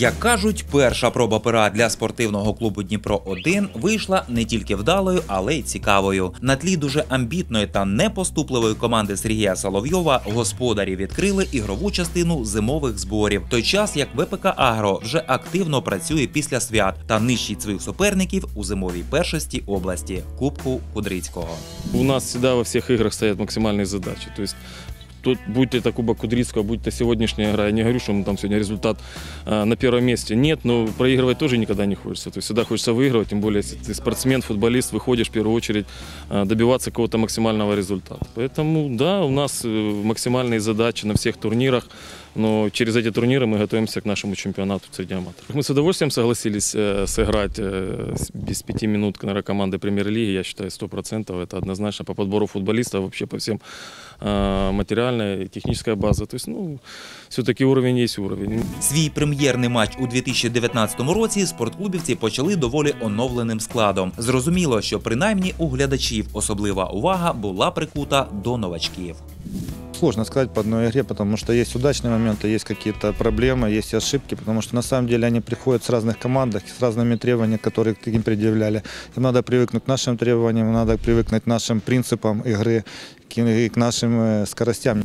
Як кажуть, перша проба пера для спортивного клубу Дніпро 1 вийшла не тільки вдалою, але й цікавою. На тлі дуже амбітної та непоступливої команди Сергія Соловйова господарі відкрили ігрову частину зимових зборів. Той час як ВПК Агро вже активно працює після свят та нищить своїх суперників у зимовій першості області Кубку Кудрицького. У нас всегда во всех играх стоят максимальные задачи. То есть тут, будь это Кубок Кудрицкого, будь это сегодняшняя игра, я не говорю, что мы там сегодня результат э, на первом месте. Нет, но проигрывать тоже никогда не хочется. То есть всегда хочется выигрывать, тем более, если ты спортсмен, футболист, выходишь в первую очередь э, добиваться какого-то максимального результата. Поэтому, да, у нас э, максимальные задачи на всех турнирах. Но через эти турниры мы готовимся к нашему чемпионату среди аматоров. Мы с удовольствием согласились э, сыграть э, с- без пяти минут на команды премьер-лиги. Я считаю, 100% это однозначно по подбору футболистов, вообще по всем э, материальная и техническая база. То есть, ну, все-таки уровень есть уровень. Свій прем'єрний матч у 2019 році спортклубівці почали доволі оновленим складом. Зрозуміло, що принаймні у глядачів особлива увага була прикута до новачків. Сложно сказать по одной игре, потому что есть удачные моменты, есть какие-то проблемы, есть и ошибки, потому что на самом деле они приходят с разных командах, с разными требованиями, которые к им предъявляли. Им надо привыкнуть к нашим требованиям, надо привыкнуть к нашим принципам игры, к, и к нашим э, скоростям.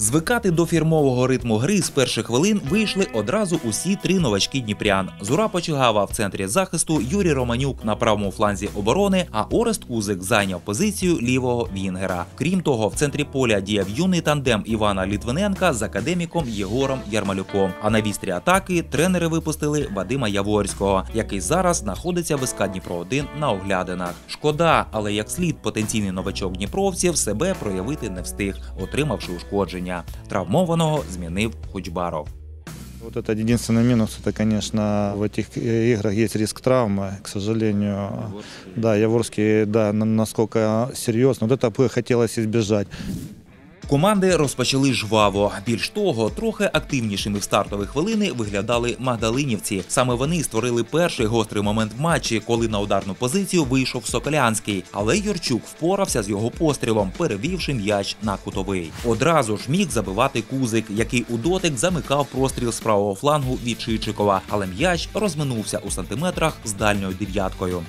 Звикати до фірмового ритму гри з перших хвилин вийшли одразу усі три новачки Дніпрян. Зура Почигава в центрі захисту, Юрій Романюк на правому фланзі оборони, а Орест Кузик зайняв позицію лівого вінгера. Крім того, в центрі поля діяв юний тандем Івана Літвиненка з академіком Єгором Ярмалюком. А на вістрі атаки тренери випустили Вадима Яворського, який зараз знаходиться в СК Дніпро 1 на оглядинах. Шкода, але як слід потенційний новачок дніпровців себе проявити не встиг, отримавши ушкодження Травмованого змінив Хучбаров. Вот это единственный минус, это, конечно, в этих э, играх есть риск травмы, к сожалению. Да, Яворский, да, на- насколько серьезно. Вот это бы хотелось избежать. Команди розпочали жваво. Більш того, трохи активнішими в стартові хвилини виглядали магдалинівці. Саме вони створили перший гострий момент в матчі, коли на ударну позицію вийшов Соколянський. Але Юрчук впорався з його пострілом, перевівши м'яч на кутовий. Одразу ж міг забивати кузик, який у дотик замикав простріл з правого флангу від Чичикова, але м'яч розминувся у сантиметрах з дальньою дев'яткою.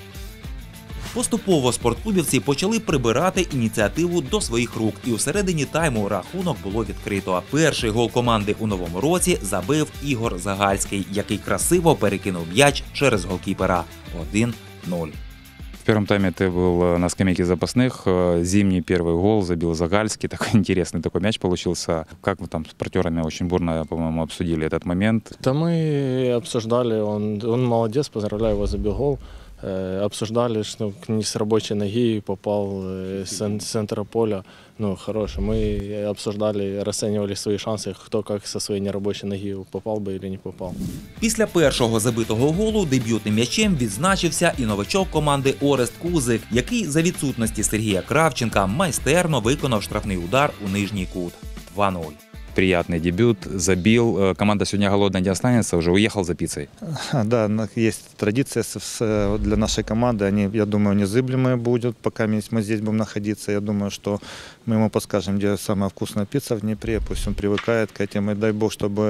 Поступово спортклубівці почали прибирати ініціативу до своїх рук, і у середині тайму рахунок було відкрито. Перший гол команди у новому році забив Ігор Загальський, який красиво перекинув м'яч через голкіпера 1-0. В первом тайме ты был э, на скамейке запасных. Э, Зимний первый гол забил Загальский. Такой интересный такой мяч получился. Как вы там с партнерами очень бурно, по-моему, обсудили этот момент? Да мы обсуждали, он, он молодец, поздравляю его, забил гол. Э, обсуждали, что не с рабочей ноги попал э, с цен- с центра поля. Ну, хороший. Мы обсуждали, расценивали свои шансы, кто как со своей нерабочей ноги попал бы или не попал. Після першого забитого голу дебютним м'ячем відзначився і новачок команди Орест Кузик, який за відсутності Сергія Кравченка майстерно виконав штрафний удар у нижній кут 2-0. Приятный дебют, забил. Э, Команда сегодня голодная не останется, уже уехал за пиццей. А, Да, на- есть традиция с- с- для нашей команды. Они, я думаю, незыблемые будут, пока мы мы здесь будем находиться. Я думаю, что мы ему подскажем, где самая вкусная пицца в Днепре. Пусть он привыкает к этим. И дай бог, чтобы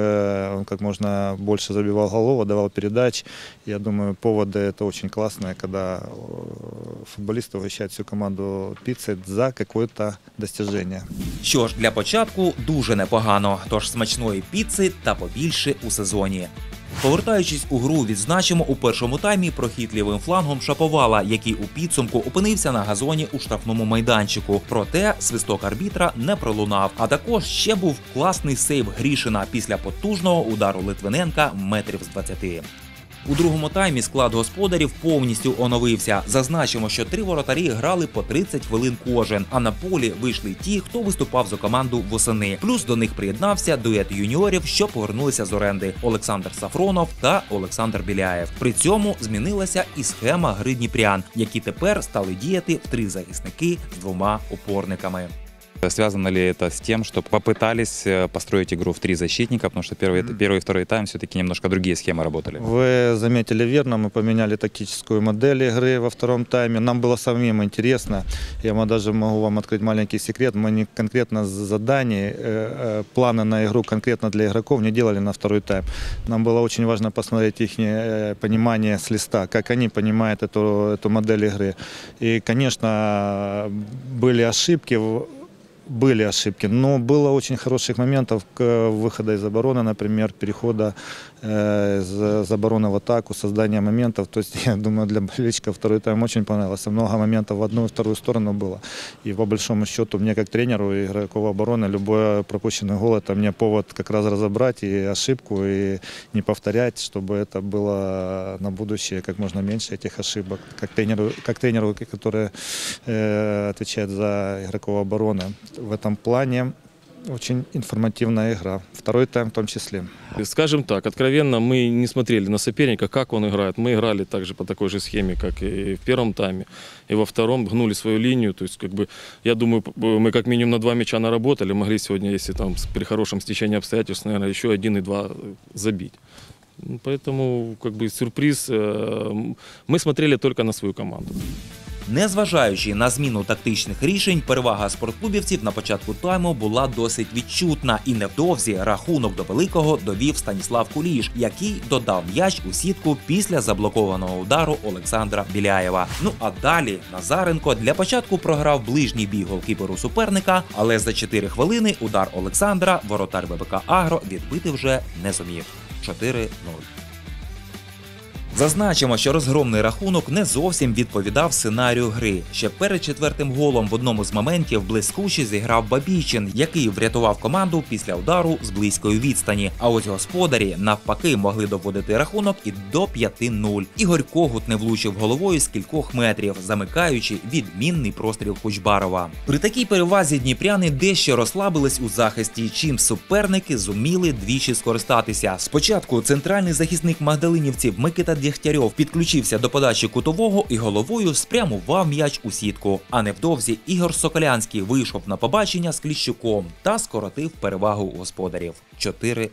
он как можно больше забивал голов, давал передач. Я думаю, поводы это очень классные, когда э, футболисты угощают всю команду пиццей за какое-то достижение. Що ж, для початку дуже непогано, тож смачної піци та побільше у сезоні. Повертаючись у гру, відзначимо у першому таймі прохід лівим флангом Шаповала, який у підсумку опинився на газоні у штрафному майданчику. Проте свисток арбітра не пролунав. А також ще був класний сейв Грішина після потужного удару Литвиненка метрів з 20. У другому таймі склад господарів повністю оновився. Зазначимо, що три воротарі грали по 30 хвилин кожен, а на полі вийшли ті, хто виступав за команду восени. Плюс до них приєднався дует юніорів, що повернулися з оренди Олександр Сафронов та Олександр Біляєв. При цьому змінилася і схема гри Дніпрян, які тепер стали діяти в три захисники з двома опорниками. Связано ли это с тем, что попытались э, построить игру в три защитника, потому что первый, первый и второй тайм все-таки немножко другие схемы работали? Вы заметили верно, мы поменяли тактическую модель игры во втором тайме. Нам было самим интересно. Я даже могу вам открыть маленький секрет. Мы не конкретно заданий, э, э, планы на игру конкретно для игроков не делали на второй тайм. Нам было очень важно посмотреть их э, понимание с листа, как они понимают эту, эту модель игры. И, конечно, были ошибки. в- были ошибки, но было очень хороших моментов к выхода из обороны, например, перехода э, из, из обороны в атаку, создания моментов. То есть, я думаю, для болельщиков второй тайм очень понравился. Много моментов в одну и вторую сторону было. И по большому счету, мне как тренеру и игроку обороны, любой пропущенный гол, это мне повод как раз разобрать и ошибку, и не повторять, чтобы это было на будущее как можно меньше этих ошибок. Как тренеру, как тренеру который э, отвечает за игроков обороны. В этом плане очень информативная игра. Второй тайм в том числе. Скажем так, откровенно, мы не смотрели на соперника, как он играет. Мы играли также по такой же схеме, как и в первом тайме. И во втором гнули свою линию. То есть, как бы, я думаю, п- мы как минимум на два мяча наработали. Могли сегодня, если там с- при хорошем стечении обстоятельств, наверное, еще один и два э, забить. Ну, Поэтому, как бы, сюрприз. э, м, Мы смотрели только на свою команду. Незважаючи на зміну тактичних рішень, перевага спортклубівців на початку тайму була досить відчутна, і невдовзі рахунок до великого довів Станіслав Куліш, який додав м'яч у сітку після заблокованого удару Олександра Біляєва. Ну а далі Назаренко для початку програв ближній бій голкіперу суперника, але за 4 хвилини удар Олександра воротар ББК Агро відбити вже не зумів. 4-0. Зазначимо, що розгромний рахунок не зовсім відповідав сценарію гри. Ще перед четвертим голом в одному з моментів блискуче зіграв Бабічин, який врятував команду після удару з близької відстані. А ось господарі навпаки могли доводити рахунок і до 5-0. Ігор Когут не влучив головою з кількох метрів, замикаючи відмінний простріл Кучбарова. При такій перевазі дніпряни дещо розслабились у захисті, чим суперники зуміли двічі скористатися. Спочатку центральний захисник магдалинівців Микита Дєхтярьов підключився до подачі кутового і головою спрямував м'яч у сітку. А невдовзі Ігор Соколянський вийшов на побачення з Кліщуком та скоротив перевагу господарів 4-2.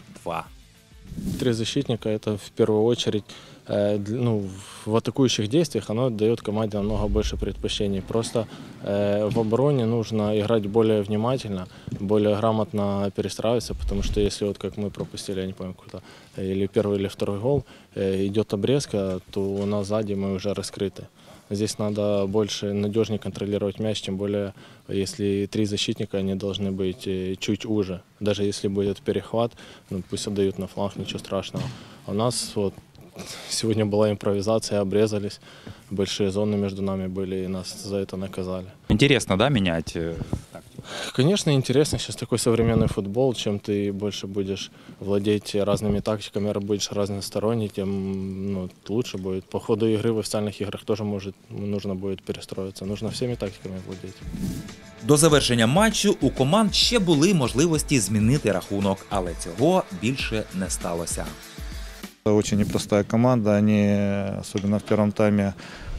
Три защитника це в э, д- ну, в атакующих действиях оно дает команде намного больше предпочтений. Просто э, в обороне нужно играть более внимательно, более грамотно перестраиваться, потому что если вот как мы пропустили, я не помню куда, или первый или второй гол, э, идет обрезка, то у нас сзади мы уже раскрыты. Здесь надо больше надежнее контролировать мяч, тем более если три защитника, они должны быть э, чуть уже. Даже если будет перехват, ну, пусть отдают на фланг, ничего страшного. А у нас вот сегодня была импровизация, обрезались, большие зоны между нами были, и нас за это наказали. Интересно, да, менять? э, тактику? Конечно, интересно сейчас такой современный футбол, чем ты больше будешь владеть разными тактиками, будешь разносторонний, тем ну, лучше будет. По ходу игры в официальных играх тоже может, нужно будет перестроиться. Нужно всеми тактиками владеть. До завершення матчу у команд ще були можливості змінити рахунок, але цього більше не сталося. Очень непростая команда. Они, особенно в первом тайме,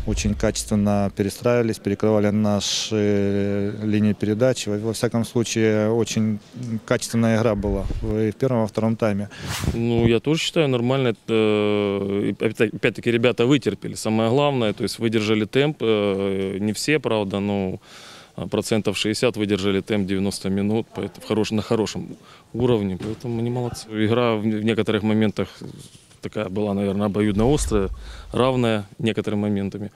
очень качественно перестраивались, перекрывали наши линии передачи. Во всяком случае, очень качественная игра была и в первом, и во втором тайме. Ну, я тоже считаю нормально. Э, Опять-таки, ребята вытерпели. Самое главное, то есть выдержали темп. э, Не все, правда, но а, процентов 60 выдержали темп 90 минут поэт- в хорош- на хорошем уровне. Поэтому они молодцы. Игра в некоторых моментах такая была, наверное, обоюдно острая, равная некоторыми моментами.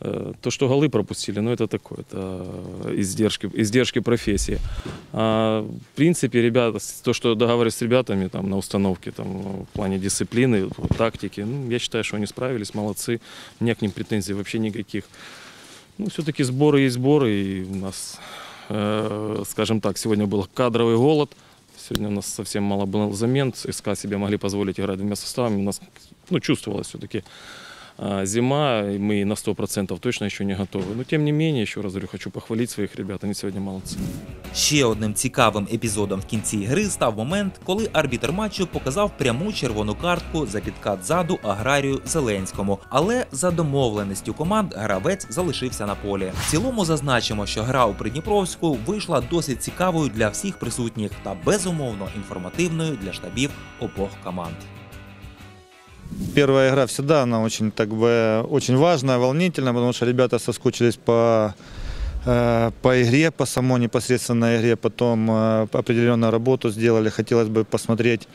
Э, То, что голы пропустили, ну это такое, это издержки, издержки профессии. А, в принципе, ребята, то, что договаривались с ребятами там, на установке, там, в плане дисциплины, тактики, ну, я считаю, что они справились, молодцы. У меня к ним претензий вообще никаких. Ну, все-таки сборы есть сборы, и у нас, э, скажем так, сегодня был кадровый голод. Сегодня у нас совсем мало было замен. СК себе могли позволить играть двумя составами. У нас ну, чувствовалось все-таки зима, и мы на 100% точно еще не готовы. Но тем не менее, еще раз говорю, хочу похвалить своих ребят, они сегодня молодцы. Ще одним цікавим епізодом в кінці гри став момент, коли арбітр матчу показав пряму червону картку за підкат ззаду аграрію Зеленському. Але за домовленістю команд гравець залишився на полі. В цілому зазначимо, що гра у Придніпровську вийшла досить цікавою для всіх присутніх та безумовно інформативною для штабів обох команд. Первая игра всегда, она очень, так бы, очень важная, волнительная, потому что ребята соскучились по, э, по игре, по самой непосредственной игре, потом э, определенную работу сделали. Хотелось бы посмотреть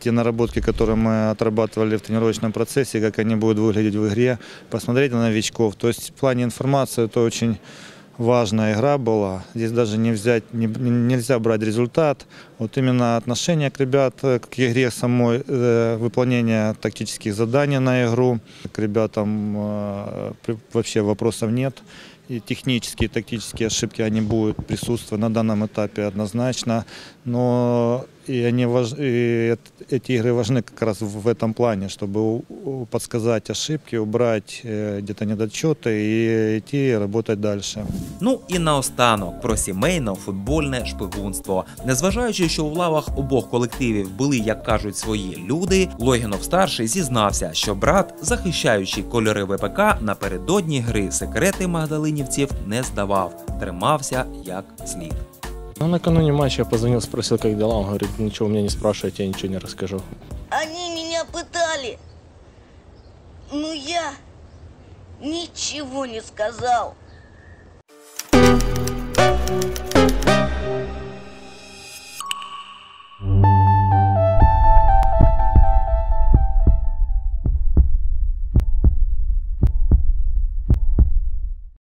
те наработки, которые мы отрабатывали в тренировочном процессе, как они будут выглядеть в игре, посмотреть на новичков. То есть в плане информации это очень важная игра была. Здесь даже не взять, не- не- нельзя брать результат. Вот именно отношение к ребят э, к игре самой, э, выполнение тактических заданий на игру. К ребятам э, при- вообще вопросов нет. И технические, тактические ошибки, они будут присутствовать на данном этапе однозначно. Но и они важ- и эт- эти игры важны как раз в этом плане, чтобы у- у- подсказать ошибки, убрать э, где-то недочеты и идти работать дальше. Ну і наостанок про сімейно-футбольне шпигунство. Незважаючи, що у лавах обох колективів були, як кажуть, свої люди, Логінов старший зізнався, що брат, захищаючи кольори ВПК, напередодні гри секрети магдалинівців не здавав, тримався як слід. Ну, накануне матча я позвонил, спросил, как дела. Он говорит, ничего у меня не спрашивайте, я ничего не расскажу. Они меня пытали. Но я ничего не сказал.